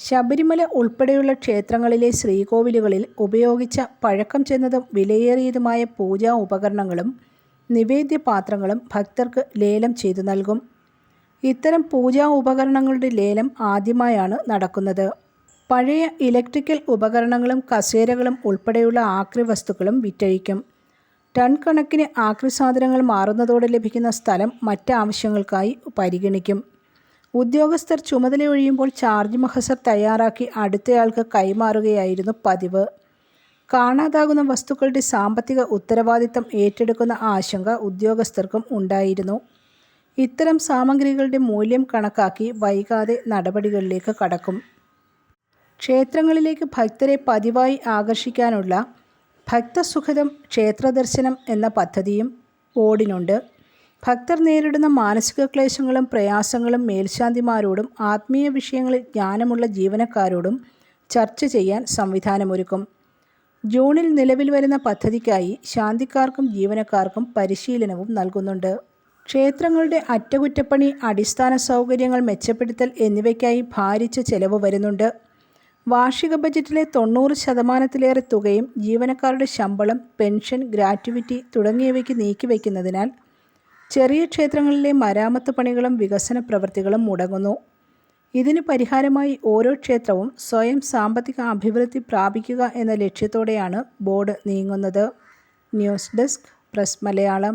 ശബരിമല ഉൾപ്പെടെയുള്ള ക്ഷേത്രങ്ങളിലെ ശ്രീകോവിലുകളിൽ ഉപയോഗിച്ച പഴക്കം ചെന്നതും വിലയേറിയതുമായ പൂജാ ഉപകരണങ്ങളും നിവേദ്യ പാത്രങ്ങളും ഭക്തർക്ക് ലേലം ചെയ്തു നൽകും. ഇത്തരം പൂജാ ഉപകരണങ്ങളുടെ ലേലം ആദ്യമായാണ് നടക്കുന്നത്. പഴയ ഇലക്ട്രിക്കൽ ഉപകരണങ്ങളും കസേരകളും ഉൾപ്പെടെയുള്ള ആക്രി വസ്തുക്കളും വിറ്റഴിക്കും. ടൺ കണക്കിന് ആക്രി സാധനങ്ങൾ മാറുന്നതോടെ ലഭിക്കുന്ന സ്ഥലം മറ്റാവശ്യങ്ങൾക്കായി പരിഗണിക്കും. ഉദ്യോഗസ്ഥർ ചുമതലയൊഴിയുമ്പോൾ ചാർജ് മഹസർ തയ്യാറാക്കി അടുത്തയാൾക്ക് കൈമാറുകയായിരുന്നു പതിവ്. കാണാതാകുന്ന വസ്തുക്കളുടെ സാമ്പത്തിക ഉത്തരവാദിത്തം ഏറ്റെടുക്കുന്ന ആശങ്ക ഉദ്യോഗസ്ഥർക്കും ഉണ്ടായിരുന്നു. ഇത്തരം സാമഗ്രികളുടെ മൂല്യം കണക്കാക്കി വൈകാതെ നടപടികളിലേക്ക് കടക്കും. ക്ഷേത്രങ്ങളിലേക്ക് ഭക്തരെ പതിവായി ആകർഷിക്കാനുള്ള ഭക്തസുഖദം ക്ഷേത്രദർശനം എന്ന പദ്ധതിയും ബോർഡിനുണ്ട്. ഭക്തർ നേരിടുന്ന മാനസിക ക്ലേശങ്ങളും പ്രയാസങ്ങളും മേൽശാന്തിമാരോടും ആത്മീയ വിഷയങ്ങളിൽ ജ്ഞാനമുള്ള ജീവനക്കാരോടും ചർച്ച ചെയ്യാൻ സംവിധാനമൊരുക്കും. ജൂണിൽ നിലവിൽ വരുന്ന പദ്ധതിക്കായി ശാന്തിക്കാർക്കും ജീവനക്കാർക്കും പരിശീലനവും നൽകുന്നുണ്ട്. ക്ഷേത്രങ്ങളുടെ അറ്റകുറ്റപ്പണി അടിസ്ഥാന സൗകര്യങ്ങൾ മെച്ചപ്പെടുത്തൽ എന്നിവയ്ക്കായി ഭാരിച്ച ചെലവ് വരുന്നുണ്ട്. വാർഷിക ബജറ്റിലെ തൊണ്ണൂറ് ശതമാനത്തിലേറെ തുകയും ജീവനക്കാരുടെ ശമ്പളം പെൻഷൻ ഗ്രാറ്റുവിറ്റി തുടങ്ങിയവയ്ക്ക് നീക്കിവെക്കുന്നതിനാൽ ചെറിയ ക്ഷേത്രങ്ങളിലെ മരാമത്ത് പണികളും വികസന പ്രവൃത്തികളും മുടങ്ങുന്നു. ഇതിന് പരിഹാരമായി ഓരോ ക്ഷേത്രവും സ്വയം സാമ്പത്തിക അഭിവൃദ്ധി പ്രാപിക്കുക എന്ന ലക്ഷ്യത്തോടെയാണ് ബോർഡ് നീങ്ങുന്നത്. News desk press Malayalam.